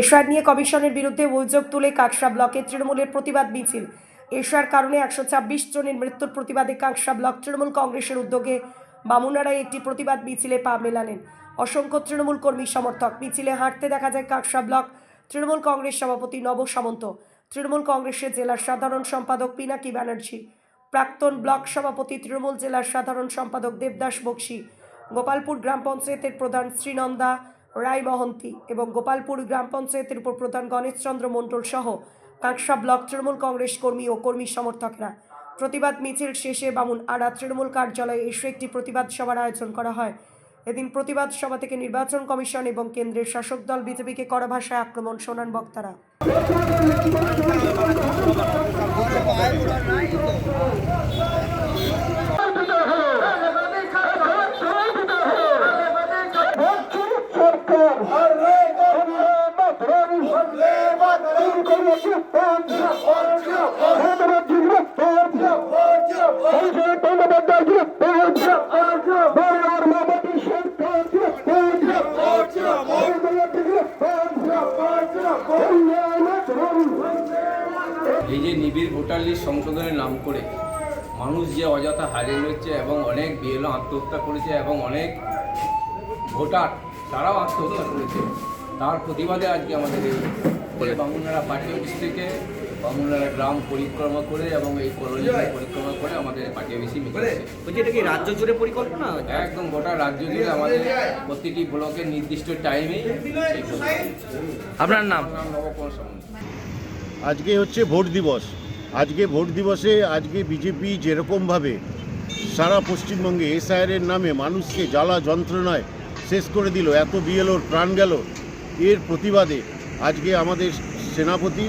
এশার নিয়ে কমিশনের বিরুদ্ধে অভিযোগ তুলে কাকসা ব্লকে তৃণমূলের প্রতিবাদ মিছিল। এশার কারণে একশো ছাব্বিশ জনের মৃত্যুর প্রতিবাদে কাকসা ব্লক তৃণমূল কংগ্রেসের উদ্যোগে বামুনারায় একটি প্রতিবাদ মিছিলে পা মেলালেন। অসংখ্য তৃণমূল কর্মী সমর্থক। মিছিলে হাঁটতে দেখা যায় কাকসা ব্লক তৃণমূল কংগ্রেস সভাপতি নব সামন্ত, তৃণমূল কংগ্রেসের জেলার সাধারণ সম্পাদক পিনাকি ব্যানার্জি, প্রাক্তন ব্লক সভাপতি তৃণমূল জেলার সাধারণ সম্পাদক দেবদাস বক্সি, গোপালপুর গ্রাম পঞ্চায়েতের প্রধান শ্রীনন্দা রায় মহন্তি এবং গোপালপুর গ্রাম পঞ্চায়েতের উপপ্রধান গণেশচন্দ্র মণ্ডল সহ কাঁকসা ব্লক তৃণমূল কংগ্রেস কর্মী ও কর্মী সমর্থকরা। প্রতিবাদ মিছিল শেষে বামুন আড়া তৃণমূল কার্যালয়ে এসে একটি প্রতিবাদ সভার আয়োজন করা হয়। এদিন প্রতিবাদ সভা থেকে নির্বাচন কমিশন এবং কেন্দ্রের শাসক দল বিজেপিকে কড়া ভাষায় আক্রমণ শোনান বক্তারা। এই যে নিবিড় ভোটার লিস্ট সংশোধনের নাম করে মানুষ যে অযথা হারিয়ে রয়েছে এবং অনেক বিএলও আত্মহত্যা করেছে এবং অনেক ভোটার তারাও আত্মহত্যা করেছে, তার প্রতিবাদে আজকে আমাদের এই বামুনারা পার্টি অফিস থেকে বামুনারা গ্রাম পরিক্রমা করে এবং এই কলোনি পরিক্রমা করে আমাদের পার্টি অফিসে বলছি এটা কি রাজ্য জুড়ে পরিকল্পনা? একদম গোটা রাজ্য জুড়ে আমাদের প্রতিটি ব্লকের নির্দিষ্ট টাইমে আপনার নাম? আজকে হচ্ছে ভোট দিবস। আজকে ভোট দিবসে আজকে বিজেপি যেরকমভাবে সারা পশ্চিমবঙ্গে এসআইআরের নামে মানুষকে জ্বালা যন্ত্রণায় শেষ করে দিল এত বিএলওর প্রাণ গেল এর প্রতিবাদে আজকে আমাদের সেনাপতি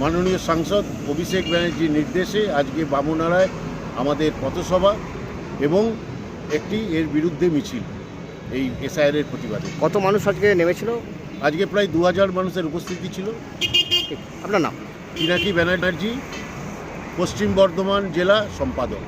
মাননীয় সাংসদ অভিষেক ব্যানার্জির নির্দেশে আজকে বামুনারায় আমাদের পথসভা এবং একটি এর বিরুদ্ধে মিছিল এই এসআইআর এর প্রতিবাদে। কত মানুষ আজকে নেমেছিল? আজকে প্রায় দু হাজার মানুষের উপস্থিতি ছিল। আপনার নাম? পিনাকি ব্যানার্জি পশ্চিম বর্ধমান জেলা সম্পাদক।